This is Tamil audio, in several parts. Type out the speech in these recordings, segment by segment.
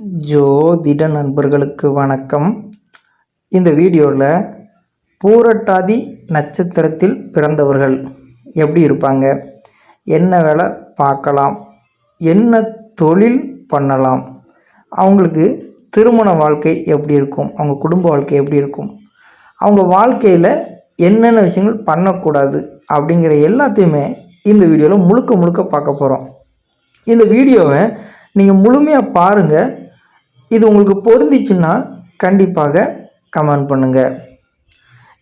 ஜோதிட நண்பர்களுக்கு வணக்கம். இந்த வீடியோவில் பூரட்டாதி நட்சத்திரத்தில் பிறந்தவர்கள் எப்படி இருப்பாங்க? என்ன வேலை பார்க்கலாம்? என்ன தொழில் பண்ணலாம்? அவங்களுக்கு திருமண வாழ்க்கை எப்படி இருக்கும்? அவங்க குடும்ப வாழ்க்கை எப்படி இருக்கும்? அவங்க வாழ்க்கையில் என்னென்ன விஷயங்கள் பண்ணக்கூடாது அப்படிங்கிற எல்லாத்தையுமே இந்த வீடியோவில் முழுக்க முழுக்க பார்க்க போகிறோம் இந்த வீடியோவை நீங்கள் முழுமையாக பாருங்கள் இது உங்களுக்கு பொருந்திச்சுன்னா கண்டிப்பாக கமெண்ட் பண்ணுங்கள்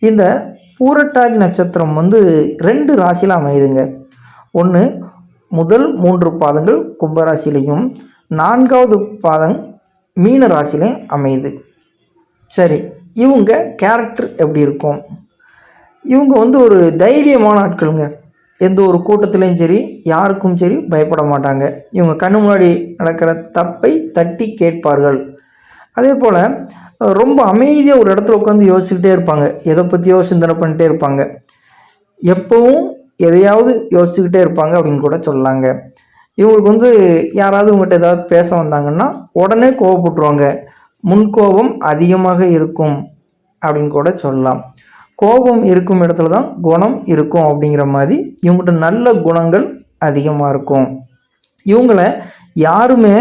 இந்த பூரட்டாதி நட்சத்திரம் வந்து ரெண்டு ராசியில் அமையுதுங்க. ஒன்று முதல் மூன்று பாதங்கள் கும்பராசிலையும் நான்காவது பாதம் மீன ராசிலையும் அமையுது. சரி இவங்க கேரக்டர் எப்படி இருக்கும்? இவங்க வந்து ஒரு தைரியமான ஆட்களுங்க. எந்த ஒரு கூட்டத்துலேயும் சரி யாருக்கும் சரி பயப்பட மாட்டாங்க. இவங்க கண்ணு முன்னாடி நடக்கிற தப்பை தட்டி கேட்பார்கள். அதே போல் ரொம்ப அமைதியாக ஒரு இடத்துல உட்காந்து யோசிச்சுக்கிட்டே இருப்பாங்க. எதை பற்றியோ சிந்தனை பண்ணிட்டே இருப்பாங்க. எப்போவும் எதையாவது யோசிச்சுக்கிட்டே இருப்பாங்க அப்படின்னு கூட சொல்லலாங்க இவங்களுக்கு வந்து யாராவது உங்கள்கிட்ட ஏதாவது பேச வந்தாங்கன்னா உடனே கோவப்பட்டுருவாங்க. முன்கோபம் அதிகமாக இருக்கும் அப்படின்னு கூட சொல்லலாம். கோபம் இருக்கும் இடத்துல தான் குணம் இருக்கும் அப்படிங்கிற மாதிரி இவங்ககிட்ட நல்ல குணங்கள் அதிகமாக இருக்கும். இவங்கள யாருமே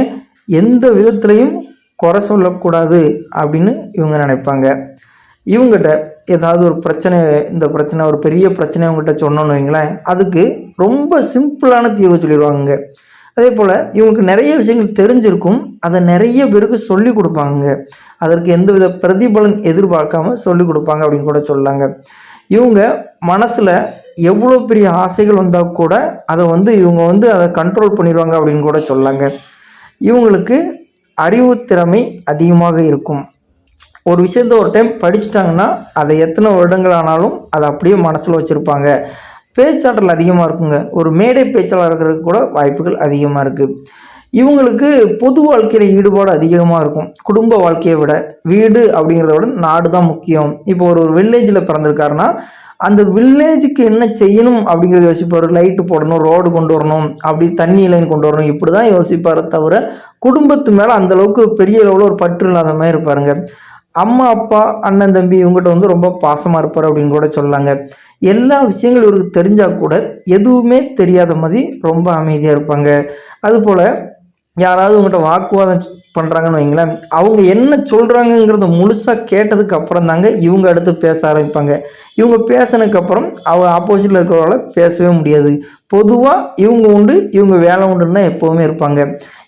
எந்த விதத்துலையும் குறை சொல்லக்கூடாது அப்படின்னு இவங்க நினைப்பாங்க. இவங்ககிட்ட ஏதாவது ஒரு பிரச்சனை இந்த பிரச்சனை ஒரு பெரிய பிரச்சனை அவங்ககிட்ட சொன்னோன்னு வைங்களேன் அதுக்கு ரொம்ப சிம்பிளான தீர்வு சொல்லிடுவாங்க அதே போல் இவங்களுக்கு நிறைய விஷயங்கள் தெரிஞ்சிருக்கும். அதை நிறைய பேருக்கு சொல்லி கொடுப்பாங்க அதற்கு எந்தவித பிரதிபலன் எதிர்பார்க்காம சொல்லி கொடுப்பாங்க அப்படின்னு கூட சொல்லாங்க இவங்க மனசில் எவ்வளோ பெரிய ஆசைகள் வந்தால் கூட அதை வந்து இவங்க வந்து அதை கண்ட்ரோல் பண்ணிடுவாங்க அப்படின்னு கூட சொல்லாங்க. இவங்களுக்கு அறிவு திறமை அதிகமாக இருக்கும். ஒரு விஷயத்த ஒரு டைம் படிச்சிட்டாங்கன்னா அதை எத்தனை வருடங்கள் ஆனாலும் அதை அப்படியே மனசில் வச்சுருப்பாங்க. பேச்சாற்றல் அதிகமாக இருக்குங்க. ஒரு மேடை பேச்சாளர் இருக்கிறதுக்கு கூட வாய்ப்புகள் அதிகமாக இருக்குது இவங்களுக்கு பொது வாழ்க்கையில் ஈடுபாடு அதிகமாக இருக்கும். குடும்ப வாழ்க்கையை விட வீடு அப்படிங்கிறத விட நாடு தான் முக்கியம். இப்போ ஒரு ஒரு வில்லேஜில் பிறந்திருக்காருன்னா அந்த வில்லேஜுக்கு என்ன செய்யணும் அப்படிங்கிறத யோசிப்பார். லைட்டு போடணும் ரோடு கொண்டு வரணும் அப்படி தண்ணி லைன் கொண்டு வரணும். இப்படி தான் யோசிப்பார் தவிர குடும்பத்து மேலே அந்தளவுக்கு பெரிய அளவில் ஒரு பற்று இல்லாத மாதிரி இருப்பாருங்க. அம்மா அப்பா அண்ணன் தம்பி இவங்ககிட்ட வந்து ரொம்ப பாசமாக இருப்பார் அப்படின்னு கூட சொல்லாங்க எல்லா விஷயங்களும் இவருக்கு தெரிஞ்சால் கூட எதுவுமே தெரியாத மாதிரி ரொம்ப அமைதியாக இருப்பாங்க. அதுபோல் யாராவது உங்கள்கிட்ட வாக்குவாதம் பண்ணுறாங்கன்னு வைங்களேன் அவங்க என்ன சொல்கிறாங்கங்கிறத முழுசாக கேட்டதுக்கு அப்புறம் தாங்க இவங்க அடுத்து பேச ஆரம்பிப்பாங்க. இவங்க பேசினதுக்கப்புறம் அவங்க ஆப்போசிட்டில் இருக்கிறவங்கள பேசவே முடியாது. பொதுவாக இவங்க உண்டு இவங்க வேலை உண்டுன்னு தான் எப்போவுமே இருப்பாங்க.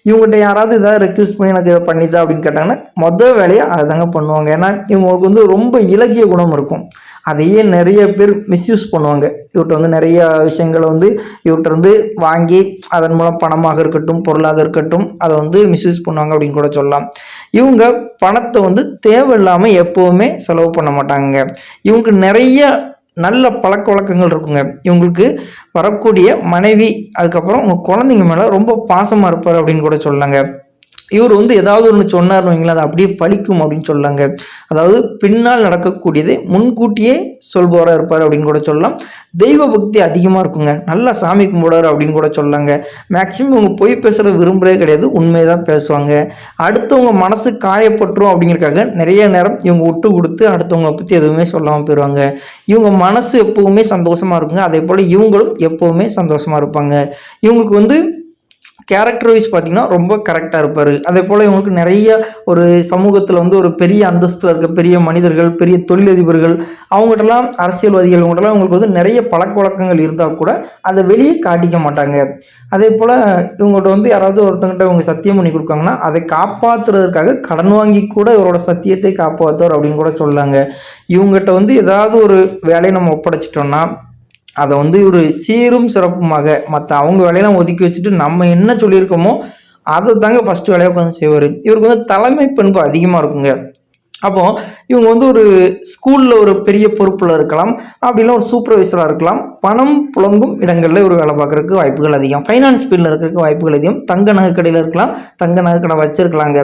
இவங்ககிட்ட யாராவது ஏதாவது ரெக்யூஸ்ட் பண்ணி எனக்கு இதை பண்ணிதா அப்படின்னு கேட்டாங்கன்னா மொதல் வேலையை அதை தாங்க பண்ணுவாங்க. ஏன்னா இவங்களுக்கு வந்து ரொம்ப இலகிய குணம் இருக்கும். அதையே நிறைய பேர் மிஸ்யூஸ் பண்ணுவாங்க. இவர்கிட்ட வந்து நிறைய விஷயங்களை வந்து இவர்கிட்ட வந்து வாங்கி அதன் மூலம் பணமாக இருக்கட்டும் பொருளாக இருக்கட்டும் அதை வந்து மிஸ்யூஸ் பண்ணுவாங்க அப்படின்னு கூட சொல்லலாம். இவங்க பணத்தை வந்து தேவையில்லாமல் எப்போவுமே செலவு பண்ண மாட்டாங்க. இவங்க நிறைய நல்ல பழக்க வழக்கங்கள் இருக்குங்க. இவங்களுக்கு வரக்கூடிய மனைவி அதுக்கப்புறம் உங்கள் குழந்தைங்க மேலே ரொம்ப பாசமாக இருப்பார் அப்படின்னு கூட சொல்லலாங்க. இவர் வந்து ஏதாவது ஒன்று சொன்னார்னு வைங்களேன் அது அப்படியே பழிக்கும் அப்படின்னு சொல்லாங்க. அதாவது பின்னால் நடக்கக்கூடியதை முன்கூட்டியே சொல்பவராக இருப்பார் அப்படின்னு கூட சொல்லலாம். தெய்வ பக்தி அதிகமாக இருக்குங்க. நல்லா சாமி கும்பிடுவார் அப்படின்னு கூட சொல்லாங்க. மேக்சிமம் இவங்க பொய் பேசுகிற விரும்புகிறே கிடையாது. உண்மையை தான் பேசுவாங்க. அடுத்தவங்க மனசு காயப்பட்டுரும் அப்படிங்கிறக்காக நிறைய நேரம் இவங்க விட்டு கொடுத்து அடுத்தவங்களை பற்றி எதுவுமே சொல்லாமல் போயிடுவாங்க இவங்க மனசு எப்போவுமே சந்தோஷமாக இருக்குங்க. அதே போல் இவங்களும் எப்போவுமே சந்தோஷமாக இருப்பாங்க. இவங்களுக்கு வந்து கேரக்டர் வைஸ் பார்த்தீங்கன்னா ரொம்ப கரெக்டாக இருப்பார். அதே போல் இவங்களுக்கு நிறைய ஒரு சமூகத்தில் வந்து ஒரு பெரிய அந்தஸ்தில் இருக்க பெரிய மனிதர்கள் பெரிய தொழிலதிபர்கள் அவங்ககிட்டலாம் அரசியல்வாதிகள் அவங்ககிட்டலாம் இவங்களுக்கு வந்து நிறைய பழக்க வழக்கங்கள் இருந்தால் கூட அதை வெளியே காட்டிக்க மாட்டாங்க. அதே போல் இவங்ககிட்ட வந்து யாராவது ஒருத்தங்கிட்ட இவங்க சத்தியம் பண்ணி கொடுக்காங்கன்னா அதை காப்பாற்றுறதுக்காக கடன் வாங்கி கூட இவரோட சத்தியத்தை காப்பாற்றுவார் அப்படின்னு கூட சொல்லாங்க. இவங்ககிட்ட வந்து ஏதாவது ஒரு வேலையை நம்ம ஒப்படைச்சிட்டோம்னா அதை வந்து ஒரு சீரும் சிறப்புமாக மற்ற அவங்க வேலையெல்லாம் ஒதுக்கி வச்சுட்டு நம்ம என்ன சொல்லியிருக்கோமோ அதை தாங்க ஃபஸ்ட்டு வேலையாக உட்காந்து செய்வார். இவருக்கு வந்து தலைமை பண்பு அதிகமாக இருக்குங்க. அப்போ இவங்க வந்து ஒரு ஸ்கூலில் ஒரு பெரிய பொறுப்பில் இருக்கலாம் அப்படிலாம் ஒரு சூப்பர்வைசராக இருக்கலாம். பணம் புழங்கும் இடங்களில் ஒரு வேலை பார்க்குறதுக்கு வாய்ப்புகள் அதிகம். ஃபைனான்ஸ் ஃபீல்டில் இருக்கிறதுக்கு வாய்ப்புகள் அதிகம். தங்க நகைக்கடையில் இருக்கலாம் தங்க நகைக்கடை வச்சுருக்கலாங்க.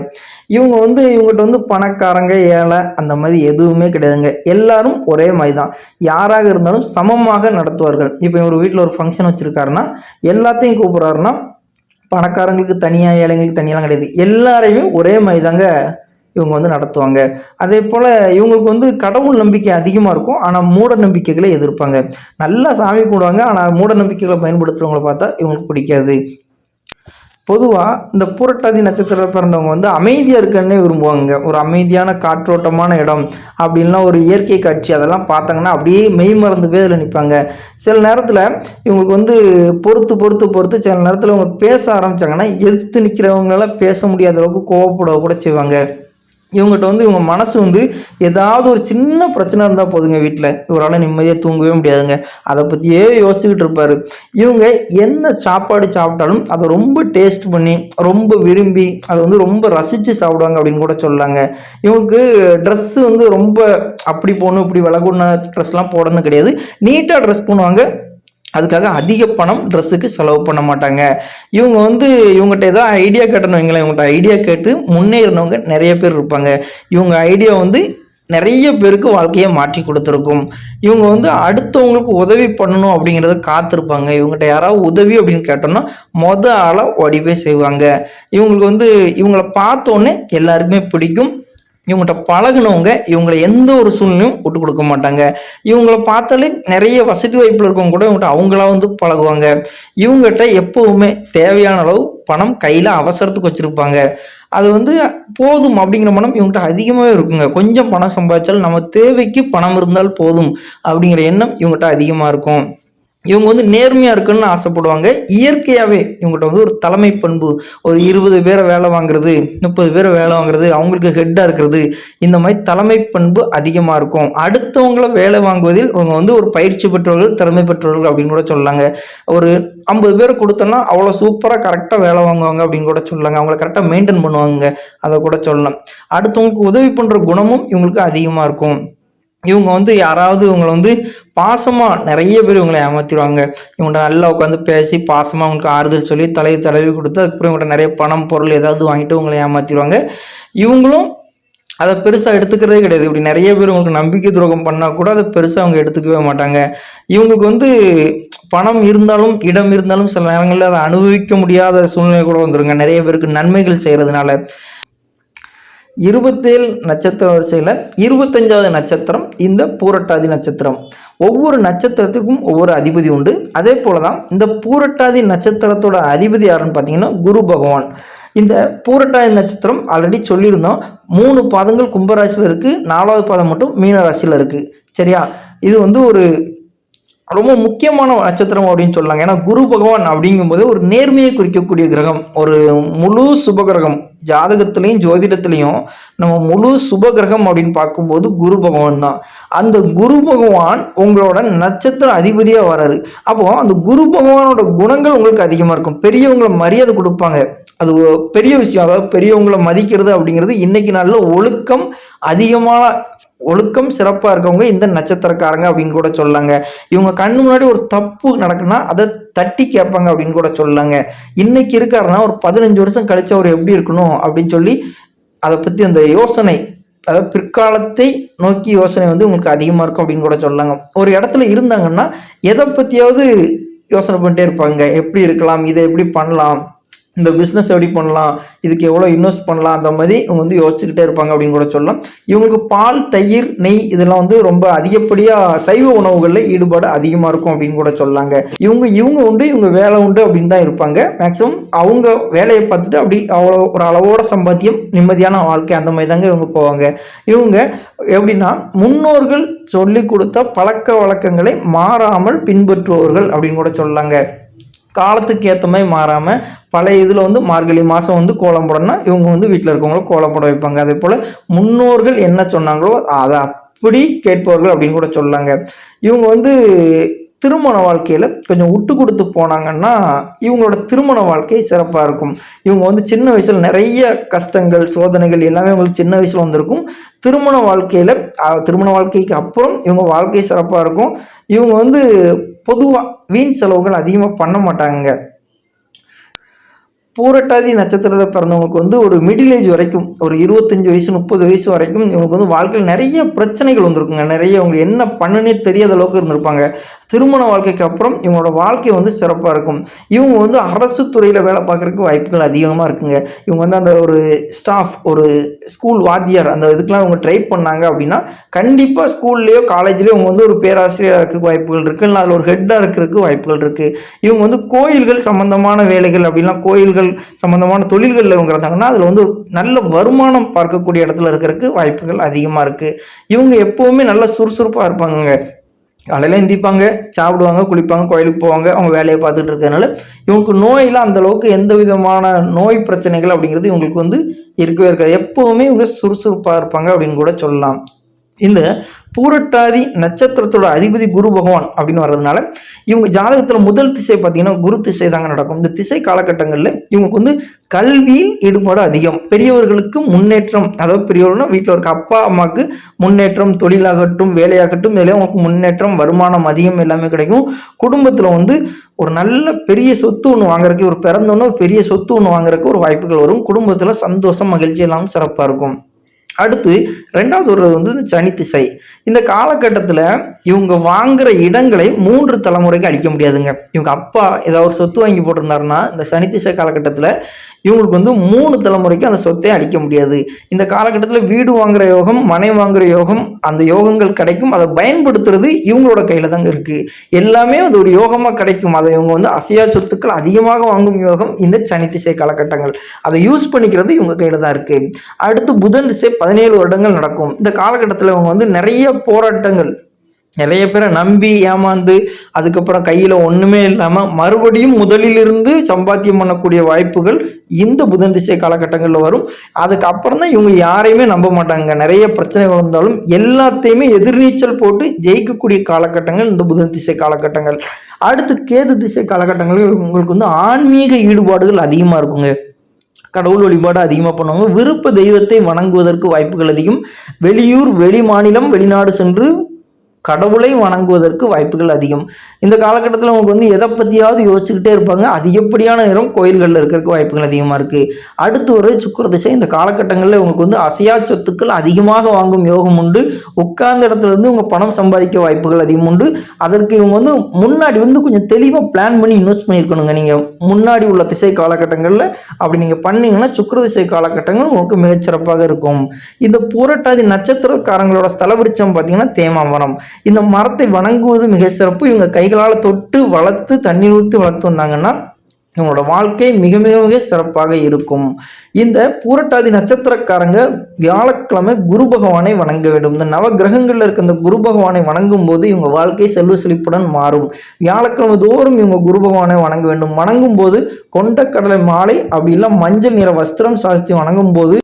இவங்க வந்து இவங்ககிட்ட வந்து பணக்காரங்க ஏழை அந்த மாதிரி எதுவுமே கிடையாதுங்க. எல்லாரும் ஒரே மாதிரி தான் யாராக இருந்தாலும் சமமாக நடத்துவார்கள். இப்போ இவர் வீட்டில் ஒரு ஃபங்க்ஷன் வச்சுருக்காருன்னா எல்லாத்தையும் கூப்பிட்றாருன்னா பணக்காரங்களுக்கு தனியாக ஏழைங்களுக்கு தனியாலாம் கிடையாது. எல்லாரையுமே ஒரே மாதிரி தாங்க இவங்க வந்து நடத்துவாங்க. அதே போல் இவங்களுக்கு வந்து கடவுள் நம்பிக்கை அதிகமாக இருக்கும். ஆனால் மூட நம்பிக்கைகளை எதிர்ப்பாங்க. நல்லா சாமி கும்பிடுவாங்க. ஆனால் மூட நம்பிக்கைகளை பயன்படுத்துகிறவங்கள பார்த்தா இவங்களுக்கு பிடிக்காது. பொதுவாக இந்த பூரட்டாதி நட்சத்திரம் பிறந்தவங்க வந்து அமைதியாக இருக்கன்னே விரும்புவாங்க. ஒரு அமைதியான காற்றோட்டமான இடம் அப்படின்லாம் ஒரு இயற்கை காட்சி அதெல்லாம் பார்த்தாங்கன்னா அப்படியே மெய் மறந்து பேரில் நிற்பாங்க சில நேரத்தில் இவங்களுக்கு வந்து பொறுத்து பொறுத்து பொறுத்து சில நேரத்தில் அவங்க பேச ஆரம்பித்தாங்கன்னா எதிர்த்து நிற்கிறவங்களால பேச முடியாத அளவுக்கு கோவப்பட கூட செய்வாங்க. இவங்ககிட்ட வந்து இவங்க மனசு வந்து ஏதாவது ஒரு சின்ன பிரச்சனை இருந்தால் போதுங்க வீட்டில் இவரால் நிம்மதியாக தூங்கவே முடியாதுங்க. அதை பற்றியே யோசிச்சுக்கிட்டு இருப்பார். இவங்க என்ன சாப்பாடு சாப்பிட்டாலும் அதை ரொம்ப டேஸ்ட் பண்ணி ரொம்ப விரும்பி அதை வந்து ரொம்ப ரசித்து சாப்பிடுவாங்க அப்படின்னு கூட சொல்லாங்க இவங்களுக்கு ட்ரெஸ்ஸு வந்து ரொம்ப அப்படி போகணும் இப்படி விலகுன ட்ரெஸ்லாம் போடணும் கிடையாது. நீட்டாக ட்ரெஸ் பண்ணுவாங்க. அதுக்காக அதிக பணம் ட்ரெஸ்ஸுக்கு செலவு பண்ண மாட்டாங்க. இவங்க வந்து இவங்ககிட்ட ஏதாவது ஐடியா கேட்டணும் வைங்களேன் இவங்ககிட்ட ஐடியா கேட்டு முன்னேறினவங்க நிறைய பேர் இருப்பாங்க. இவங்க ஐடியா வந்து நிறைய பேருக்கு வாழ்க்கையை மாற்றி கொடுத்துருக்கும். இவங்க வந்து அடுத்தவங்களுக்கு உதவி பண்ணணும் அப்படிங்கிறத காத்திருப்பாங்க. இவங்ககிட்ட யாராவது உதவி அப்படின்னு கேட்டோம்னா மொதல் ஆளாக வடிவே செய்வாங்க. இவங்களுக்கு வந்து இவங்கள பார்த்தோன்னே எல்லாருக்குமே பிடிக்கும். இவங்ககிட்ட பழகுனவங்க இவங்களை எந்த ஒரு சூழ்நிலையும் விட்டு கொடுக்க மாட்டாங்க. இவங்கள பார்த்தாலே நிறைய வசதி வாய்ப்பில் இருக்கவங்க கூட இவங்ககிட்ட அவங்களா வந்து பழகுவாங்க. இவங்ககிட்ட எப்பவுமே தேவையான அளவு பணம் கையில் அவசரத்துக்கு வச்சுருப்பாங்க. அது வந்து போதும் அப்படிங்கிற மனம் இவங்ககிட்ட அதிகமாகவே இருக்குங்க. கொஞ்சம் பணம் சம்பாதிச்சாலும் நம்ம தேவைக்கு பணம் இருந்தால் போதும் அப்படிங்கிற எண்ணம் இவங்ககிட்ட அதிகமாக இருக்கும். இவங்க வந்து நேர்மையாக இருக்குன்னு ஆசைப்படுவாங்க. இயற்கையாகவே இவங்ககிட்ட வந்து ஒரு தலைமை பண்பு ஒரு இருபது பேரை வேலை வாங்குறது முப்பது பேரை வேலை வாங்குறது அவங்களுக்கு ஹெட்டாக இருக்கிறது இந்த மாதிரி தலைமை பண்பு அதிகமாக இருக்கும். அடுத்தவங்கள வேலை வாங்குவதில் இவங்க வந்து ஒரு பயிற்சி பெற்றவர்கள் திறமை பெற்றவர்கள் அப்படின்னு கூட சொல்லலாங்க. ஒரு ஐம்பது பேர் கொடுத்தோன்னா அவ்வளோ சூப்பராக கரெக்டாக வேலை வாங்குவாங்க அப்படின்னு கூட சொல்லலாங்க. அவங்கள கரெக்டாக மெயின்டைன் பண்ணுவாங்க அதை கூட சொல்லலாம். அடுத்தவங்களுக்கு உதவி பண்ணுற குணமும் இவங்களுக்கு அதிகமாக இருக்கும். இவங்க வந்து யாராவது இவங்களை வந்து பாசமாக நிறைய பேர் இவங்களை ஏமாற்றிடுவாங்க இவங்கள்ட்ட நல்லா உட்காந்து பேசி பாசமாக அவங்களுக்கு ஆறுதல் சொல்லி தலையை தடவி கொடுத்து அதுக்கப்புறம் இவங்கள்ட்ட நிறைய பணம் பொருள் ஏதாவது வாங்கிட்டு உங்களை ஏமாற்றிடுவாங்க இவங்களும் அதை பெருசாக எடுத்துக்கிறதே கிடையாது. இப்படி நிறைய பேர் உங்களுக்கு நம்பிக்கை துரோகம் பண்ணால் கூட அதை பெருசாக அவங்க எடுத்துக்கவே மாட்டாங்க. இவங்களுக்கு வந்து பணம் இருந்தாலும் இடம் இருந்தாலும் சில நேரங்களில் அதை அனுபவிக்க முடியாத சூழ்நிலை கூட வந்துருங்க. நிறைய பேருக்கு நன்மைகள் செய்கிறதுனால இருபத்தேழு நட்சத்திர வரிசையில் இருபத்தஞ்சாவது நட்சத்திரம் இந்த பூரட்டாதி நட்சத்திரம். ஒவ்வொரு நட்சத்திரத்துக்கும் ஒவ்வொரு அதிபதி உண்டு. அதே போல தான் இந்த பூரட்டாதி நட்சத்திரத்தோட அதிபதி யாருன்னு பார்த்தீங்கன்னா குரு பகவான். இந்த பூரட்டாதி நட்சத்திரம் ஆல்ரெடி சொல்லியிருந்தோம். மூணு பாதங்கள் கும்பராசியில் இருக்குது நாலாவது பாதம் மட்டும் மீனராசியில் இருக்குது சரியா? இது வந்து ஒரு ரொம்ப முக்கியமான நட்சத்திரம் அப்படின்னு சொல்லலாங்க ஏன்னா குரு பகவான் அப்படிங்கும்போது ஒரு நேர்மையை குறிக்கக்கூடிய கிரகம். ஒரு முழு சுப கிரகம். ஜாதகத்திலையும் ஜோதிடத்திலையும் நம்ம முழு சுப கிரகம் அப்படின்னு பார்க்கும்போது குரு பகவான் தான். அந்த குரு பகவான் உங்களோட நட்சத்திர அதிபதியாக வராரு. அப்போ அந்த குரு பகவானோட குணங்கள் உங்களுக்கு அதிகமாக இருக்கும். பெரியவங்களை மரியாதை கொடுப்பாங்க. அது பெரிய விஷயம். அதாவது பெரியவங்களை மதிக்கிறது அப்படிங்கிறது இன்னைக்கு நாளில் ஒழுக்கம் அதிகமான ஒழுக்கம் சிறப்பாக இருக்கவங்க இந்த நட்சத்திரக்காரங்க அப்படின்னு கூட சொல்லாங்க இவங்க கண் முன்னாடி ஒரு தப்பு நடக்குன்னா அதை தட்டி கேட்பாங்க அப்படின்னு கூட சொல்லாங்க இன்னைக்கு இருக்காருன்னா ஒரு பதினஞ்சு வருஷம் கழிச்சு அவர் எப்படி இருக்கணும் அப்படின்னு சொல்லி அதை பற்றி அந்த யோசனை அதாவது பிற்காலத்தை நோக்கி யோசனை வந்து உங்களுக்கு அதிகமாக இருக்கும் அப்படின்னு கூட சொல்லாங்க ஒரு இடத்துல இருந்தாங்கன்னா எதை பற்றியாவது யோசனை பண்ணிட்டே இருப்பாங்க. எப்படி இருக்கலாம் இதை எப்படி பண்ணலாம் இந்த பிஸ்னஸ் எப்படி பண்ணலாம் இதுக்கு எவ்வளோ இன்வெஸ்ட் பண்ணலாம் அந்த மாதிரி இவங்க வந்து யோசிச்சுக்கிட்டே இருப்பாங்க அப்படின்னு கூட சொல்லலாம். இவங்களுக்கு பால் தயிர் நெய் இதெல்லாம் வந்து ரொம்ப அதிகப்படியாக சைவ உணவுகளில் ஈடுபாடு அதிகமாக இருக்கும் அப்படின்னு கூட சொல்லாங்க. இவங்க இவங்க உண்டு இவங்க வேலை உண்டு அப்படின்னு தான் இருப்பாங்க. மேக்ஸிமம் அவங்க வேலையை பார்த்துட்டு அப்படி அவ்வளோ ஒரு அளவோட சம்பாத்தியம் நிம்மதியான வாழ்க்கை அந்த மாதிரி தாங்க இவங்க போவாங்க. இவங்க எப்படின்னா முன்னோர்கள் சொல்லி கொடுத்த பழக்க வழக்கங்களை மாறாமல் பின்பற்றுபவர்கள் அப்படின்னு கூட சொல்லாங்க. காலத்துக்கு ஏற்ற மாதிரி மாறாமல் பழைய இதில் வந்து மார்கழி மாதம் வந்து கோலம் போடணும்னா இவங்க வந்து வீட்டில் இருக்கவங்கள கோலம் போட வைப்பாங்க. அதே போல் முன்னோர்கள் என்ன சொன்னாங்களோ அதை அப்படி கேட்பவர்கள் அப்படின்னு கூட சொல்லாங்க. இவங்க வந்து திருமண வாழ்க்கையில் கொஞ்சம் விட்டு கொடுத்து போனாங்கன்னா இவங்களோட திருமண வாழ்க்கை சிறப்பாக இருக்கும். இவங்க வந்து சின்ன வயசில் நிறைய கஷ்டங்கள் சோதனைகள் எல்லாமே அவங்களுக்கு சின்ன வயசில் வந்திருக்கும். திருமண வாழ்க்கையில் திருமண வாழ்க்கைக்கு அப்புறம் இவங்க வாழ்க்கை சிறப்பாக இருக்கும். இவங்க வந்து பொதுவாக வீண் செலவுகள் அதிகமாக பண்ண மாட்டாங்க. பூரட்டாதி நட்சத்திரத்தை பிறந்தவங்களுக்கு வந்து ஒரு மிடில் ஏஜ் வரைக்கும் ஒரு இருபத்தஞ்சி வயசு முப்பது வயசு வரைக்கும் இவங்களுக்கு வந்து வாழ்க்கையில் நிறைய பிரச்சனைகள் வந்திருக்குங்க. நிறைய அவங்க என்ன பண்ணுன்னே தெரியாத அளவுக்கு இருந்திருப்பாங்க. திருமண வாழ்க்கைக்கு அப்புறம் இவங்களோட வாழ்க்கை வந்து சிறப்பாக இருக்கும். இவங்க வந்து அரசு துறையில் வேலை பார்க்குறதுக்கு வாய்ப்புகள் அதிகமாக இருக்குங்க. இவங்க வந்து அந்த ஒரு ஸ்டாஃப் ஒரு ஸ்கூல் வாத்தியார் அந்த இதுக்கெலாம் இவங்க ட்ரை பண்ணாங்க அப்படின்னா கண்டிப்பாக ஸ்கூல்லையோ காலேஜ்லேயோ இவங்க வந்து ஒரு பேராசிரியராக இருக்கிறதுக்கு வாய்ப்புகள் இருக்குது இல்லை அதில் ஒரு ஹெட்டாக இருக்கிறதுக்கு வாய்ப்புகள் இருக்குது இவங்க வந்து கோயில்கள் சம்மந்தமான வேலைகள் அப்படின்னா கோயில்கள் சம்மந்தமான தொழில்களில் இவங்க இருந்தாங்கன்னா அதில் வந்து நல்ல வருமானம் பார்க்கக்கூடிய இடத்துல இருக்கிறதுக்கு வாய்ப்புகள் அதிகமாக இருக்குது இவங்க எப்போவுமே நல்லா சுறுசுறுப்பாக இருப்பாங்க காலையில் எந்திப்பாங்க சாப்பிடுவாங்க குளிப்பாங்க கோயிலுக்கு போவாங்க அவங்க வேலையை பார்த்துட்டு இருக்கிறதுனால இவங்களுக்கு நோயெல்லாம் அந்த அளவுக்கு எந்த விதமான நோய் பிரச்சனைகள் அப்படிங்கிறது இவங்களுக்கு வந்து இருக்கவே இருக்காது. எப்போவுமே இவங்க சுறுசுறுப்பாக இருப்பாங்க அப்படின்னு கூட சொல்லலாம். இந்த பூரட்டாதி நட்சத்திரத்தோட அதிபதி குரு பகவான் அப்படின்னு வர்றதுனால இவங்க ஜாதகத்தில் முதல் திசை பார்த்தீங்கன்னா குரு திசை தாங்க நடக்கும். இந்த திசை காலகட்டங்களில் இவங்களுக்கு வந்து கல்வியில் ஈடுபாடு அதிகம். பெரியவர்களுக்கு முன்னேற்றம் அதாவது பெரியவர்கள்னா வீட்டில் இருக்க அப்பா அம்மாவுக்கு முன்னேற்றம் தொழிலாகட்டும் வேலையாகட்டும் இதில் அவங்களுக்கு முன்னேற்றம் வருமானம் அதிகம் எல்லாமே கிடைக்கும். குடும்பத்தில் வந்து ஒரு நல்ல பெரிய சொத்து ஒன்று வாங்குறதுக்கு ஒரு பிறந்தோன்னு ஒரு பெரிய சொத்து ஒன்று வாங்குறதுக்கு ஒரு வாய்ப்புகள் வரும். குடும்பத்தில் சந்தோஷம் மகிழ்ச்சி எல்லாம் சிறப்பாக இருக்கும். அடுத்து ரெண்டாவது ஒரு வந்து இந்த சனி திசை. இந்த காலகட்டத்தில் இவங்க வாங்குற இடங்களை மூன்று தலைமுறைக்கு அழிக்க முடியாதுங்க. இவங்க அப்பா ஏதாவது ஒரு சொத்து வாங்கி போட்டிருந்தாருன்னா இந்த சனி திசை காலகட்டத்தில் இவங்களுக்கு வந்து மூணு தலைமுறைக்கு அந்த சொத்தை அழிக்க முடியாது. இந்த காலகட்டத்தில் வீடு வாங்குற யோகம் மனை வாங்குற யோகம் அந்த யோகங்கள் கிடைக்கும். அதை பயன்படுத்துறது இவங்களோட கையில் தாங்க இருக்குது எல்லாமே அது ஒரு யோகமாக கிடைக்கும். அதை இவங்க வந்து அசையா சொத்துக்கள் அதிகமாக வாங்கும் யோகம் இந்த சனி திசை காலகட்டங்கள். அதை யூஸ் பண்ணிக்கிறது இவங்க கையில் தான் இருக்குது அடுத்து புதன் திசை பதினேழு வருடங்கள் நடக்கும். இந்த காலகட்டத்தில் இவங்க வந்து நிறைய போராட்டங்கள் நிறைய பேரை நம்பி ஏமாந்து அதுக்கப்புறம் கையில் ஒன்றுமே இல்லாமல் மறுபடியும் முதலிலிருந்து சம்பாத்தியம் பண்ணக்கூடிய வாய்ப்புகள் இந்த புதன் திசை காலகட்டங்களில் வரும். அதுக்கப்புறம் தான் இவங்க யாரையுமே நம்ப மாட்டாங்க. நிறைய பிரச்சனைகள் வந்தாலும் எல்லாத்தையுமே எதிர்நீச்சல் போட்டு ஜெயிக்கக்கூடிய காலகட்டங்கள் இந்த புதன் திசை காலகட்டங்கள். அடுத்து கேது திசை காலகட்டங்களில் உங்களுக்கு வந்து ஆன்மீக ஈடுபாடுகள் அதிகமாக இருக்குங்க. கடவுள் வழிபாடு அதிகமாக பண்ணுவாங்க. விருப்ப தெய்வத்தை வணங்குவதற்கு வாய்ப்புகள் அதிகம். வெளியூர் வெளி மாநிலம் வெளிநாடு சென்று கடவுளை வணங்குவதற்கு வாய்ப்புகள் அதிகம். இந்த காலகட்டத்தில் அவங்க வந்து எதை பற்றியாவது யோசிச்சுக்கிட்டே இருப்பாங்க. அதிகப்படியான நேரம் கோயில்களில் இருக்கிறதுக்கு வாய்ப்புகள் அதிகமாக இருக்குது அடுத்து ஒரு சுக்கர திசை. இந்த காலகட்டங்களில் உங்களுக்கு வந்து அசையா சொத்துக்கள் அதிகமாக வாங்கும் யோகம் உண்டு. உட்கார்ந்த இடத்துல இருந்து உங்கள் பணம் சம்பாதிக்க வாய்ப்புகள் அதிகம் உண்டு. அதற்கு இவங்க வந்து முன்னாடி வந்து கொஞ்சம் தெளிவாக பிளான் பண்ணி இன்வெஸ்ட் பண்ணியிருக்கணுங்க. நீங்கள் முன்னாடி உள்ள திசை காலகட்டங்களில் அப்படி நீங்கள் பண்ணீங்கன்னா சுக்கர திசை காலகட்டங்கள் உங்களுக்கு மிகச்சிறப்பாக இருக்கும். இந்த பூரட்டாதி நட்சத்திரக்காரங்களோட ஸ்தலவிருச்சம் பார்த்தீங்கன்னா தேமாமரம் இந்த மரத்தை வணங்குவது மிக சிறப்பு. இவங்க கைகளால் தொட்டு வளர்த்து தண்ணீர் ஊற்றி வளர்த்து வந்தாங்கன்னா இவங்களோட வாழ்க்கை மிக மிக மிக சிறப்பாக இருக்கும். இந்த பூரட்டாதி நட்சத்திரக்காரங்க வியாழக்கிழமை குரு பகவானை வணங்க வேண்டும். இந்த நவ கிரகங்கள்ல இருக்க இந்த குரு பகவானை வணங்கும் போது இவங்க வாழ்க்கை செல்வ செழிப்புடன் மாறும். வியாழக்கிழமை தோறும் இவங்க குரு பகவானை வணங்க வேண்டும். வணங்கும் போது கொண்ட கடலை மாலை அப்படி இல்லை மஞ்சள் நிற வஸ்திரம் சாஸ்தி வணங்கும் போது